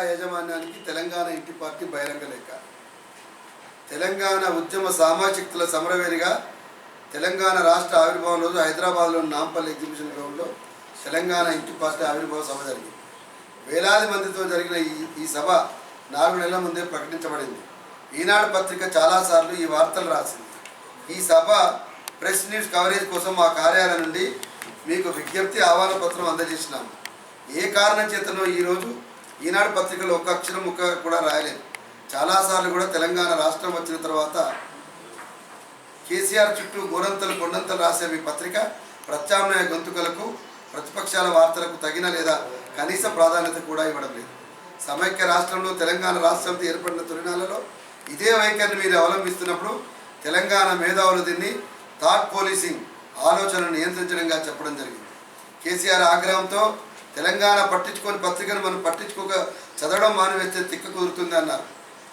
యాజమాన్యానికి తెలంగాణ ఇంటి పార్టీ బహిరంగ లేఖ తెలంగాణ ఉద్యమ సామాజికుల సమరవేరిగా తెలంగాణ రాష్ట్ర ఆవిర్భావం రోజు హైదరాబాద్లోని నాంపల్లి ఎగ్జిబిషన్ గ్రౌండ్లో తెలంగాణ ఇంటి పార్టీ ఆవిర్భావ సభ జరిగింది. వేలాది మందితో జరిగిన ఈ ఈ సభ నాలుగు నెలల ముందే ప్రకటించబడింది. ఈనాడు పత్రిక చాలాసార్లు ఈ వార్తలు రాసింది. ఈ సభ ప్రెస్ న్యూస్ కవరేజ్ కోసం మా కార్యాలయం నుండి మీకు విజ్ఞప్తి ఆహ్వాన పత్రం అందజేసినాము. ఏ కారణం చేతనో ఈరోజు ఈనాడు పత్రికలో ఒక్క అక్షరం ముక్క కూడా రాయలేదు. చాలాసార్లు కూడా తెలంగాణ రాష్ట్రం వచ్చిన తర్వాత కేసీఆర్ చుట్టూ గోరంతలు కొండంతలు రాసే మీ పత్రిక ప్రత్యామ్నాయ గొంతుకలకు ప్రతిపక్షాల వార్తలకు తగిన లేదా కనీస ప్రాధాన్యత కూడా ఇవ్వడం లేదు. సమైక్య రాష్ట్రంలో తెలంగాణ రాష్ట్రంతో ఏర్పడిన తొలినాలలో ఇదే వైఖరిని మీరు అవలంబిస్తున్నప్పుడు తెలంగాణ మేధావులు దీన్ని థాట్ పోలీసింగ్ ఆలోచనను నియంత్రించడంగా చెప్పడం జరిగింది. కేసీఆర్ ఆగ్రహంతో తెలంగాణ పట్టించుకొని పత్రికను మనం పట్టించుకోక చదవడం మానివేస్తే తిక్క కుదురుతుంది అన్నారు.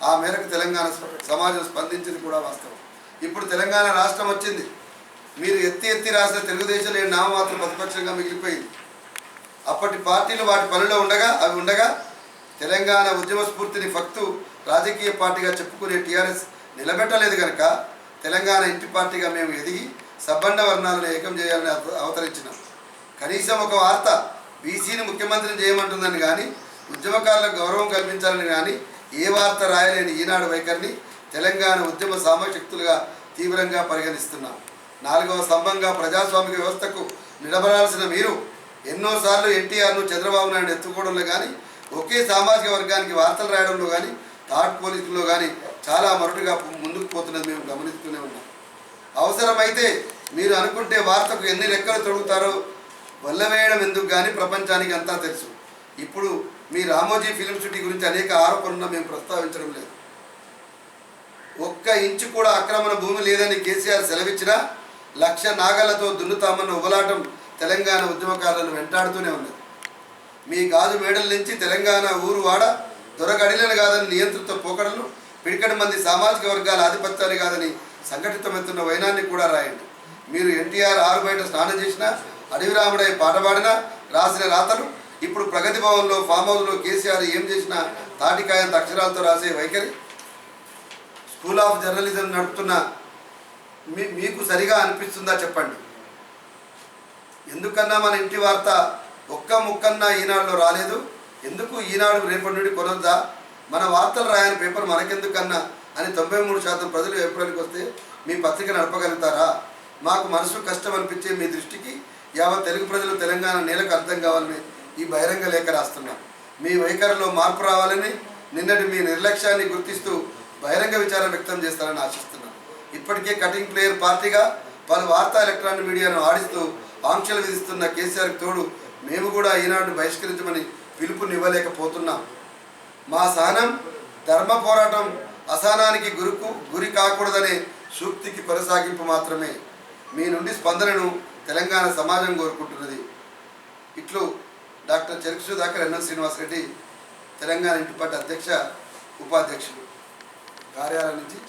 ఆ మేరకు తెలంగాణ సమాజం స్పందించింది కూడా వాస్తవం. ఇప్పుడు తెలంగాణ రాష్ట్రం వచ్చింది. మీరు ఎత్తి ఎత్తి రాసిన తెలుగుదేశం లేని నామమాత్రం ప్రతిపక్షంగా మిగిలిపోయింది. అప్పటి పార్టీలు వాటి పనిలో ఉండగా అవి ఉండగా తెలంగాణ ఉద్యమ స్ఫూర్తిని ఫక్తు రాజకీయ పార్టీగా చెప్పుకునే టీఆర్ఎస్ నిలబెట్టలేదు కనుక తెలంగాణ ఇంటి పార్టీగా మేము ఎదిగి సబ్బండ వర్ణాలను ఏకం చేయాలని అవతరించినాం. కనీసం ఒక వార్త బీసీని ముఖ్యమంత్రిని చేయమంటుందని కానీ ఉద్యమకారులకు గౌరవం కల్పించాలని కానీ ఏ వార్త రాయలేని ఈనాడు వైఖరిని తెలంగాణ ఉద్యమ సామశక్తులుగా తీవ్రంగా పరిగణిస్తున్నాం. నాలుగవ స్తంభంగా ప్రజాస్వామిక వ్యవస్థకు నిలబడాల్సిన మీరు ఎన్నోసార్లు ఎన్టీఆర్ను చంద్రబాబు నాయుడు ఎత్తుకోవడంలో కానీ ఒకే సామాజిక వర్గానికి వార్తలు రాయడంలో కానీ థాట్ పోలీసుల్లో కానీ చాలా మరుటుగా ముందుకు పోతున్నది మేము గమనిస్తూనే ఉన్నాం. అవసరమైతే మీరు అనుకుంటే వార్తకు ఎన్ని రెక్కలు తొడుగుతారో వల్లవేయడం ఎందుకు కానీ ప్రపంచానికి అంతా తెలుసు. ఇప్పుడు మీ రామోజీ ఫిలిం సిటీ గురించి అనేక ఆరోపణలను మేము ప్రస్తావించడం లేదు. ఒక్క ఇంచు కూడా ఆక్రమణ భూమి లేదని కేసీఆర్ సెలవిచ్చినా లక్ష నాగలతో దున్నుతామన్న ఉబలాటం తెలంగాణ ఉద్యమకారులను వెంటాడుతూనే ఉన్నది. మీ గాజు మేడల నుంచి తెలంగాణ ఊరు వాడ దొరగడిలను కాదని నియంత్రిత పోకడలు పిడికడి మంది సామాజిక వర్గాల ఆధిపత్యాన్ని కాదని సంఘటితమవుతున్న వైనాన్ని కూడా రాయండి. మీరు ఎన్టీఆర్ ఆరు బయట స్నానం చేసినా అడవిరాముడై పాట పాడినా రాసిన రాతలు. ఇప్పుడు ప్రగతి భవన్లో ఫామ్ హౌస్లో కేసీఆర్ ఏం చేసినా తాటికాయంత అక్షరాలతో రాసే వైఖరి. స్కూల్ ఆఫ్ జర్నలిజం నడుపుతున్న మీ మీకు సరిగా అనిపిస్తుందా చెప్పండి. ఎందుకన్నా మన ఇంటి వార్త ఒక్క ముక్కన్నా ఈనాడులో రాలేదు? ఎందుకు ఈనాడు రేపటి నుండి కొనొద్దా? మన వార్తలు రాయని పేపర్ మనకెందుకన్నా అని తొంభై మూడు శాతం ప్రజలు ఏప్రిల్కి వస్తే మీ పత్రిక నడపగలుగుతారా? మాకు మనసు కష్టం అనిపించే మీ దృష్టికి యావత్ తెలుగు ప్రజలు తెలంగాణ నేలకు అర్థం కావాలని ఈ బహిరంగ లేఖ రాస్తున్నాం. మీ వైఖరిలో మార్పు రావాలని నిన్నటి మీ నిర్లక్ష్యాన్ని గుర్తిస్తూ బహిరంగ విచారం వ్యక్తం చేస్తారని ఆశిస్తున్నాం ఇప్పటికే కటింగ్ ప్లేయర్ పార్టీగా పలు వార్తా ఎలక్ట్రానిక్ మీడియాను ఆడిస్తూ ఆంక్షలు విధిస్తున్న కేసీఆర్కి తోడు మేము కూడా ఈనాడు బహిష్కరించమని పిలుపునివ్వలేకపోతున్నాం. మా సహనం ధర్మ పోరాటం అసహనానికి గురుకు గురి కాకూడదనే సూక్తికి కొనసాగింపు మాత్రమే. మీ నుండి స్పందనను తెలంగాణ సమాజం కోరుకుంటున్నది. ఇట్లు డాక్టర్ చెరుకు సుధాకర్ ఎన్ఎన్ శ్రీనివాసరెడ్డి తెలంగాణ ఇంటిపాటి అధ్యక్ష ఉపాధ్యక్షుడు కార్యాలయం నుంచి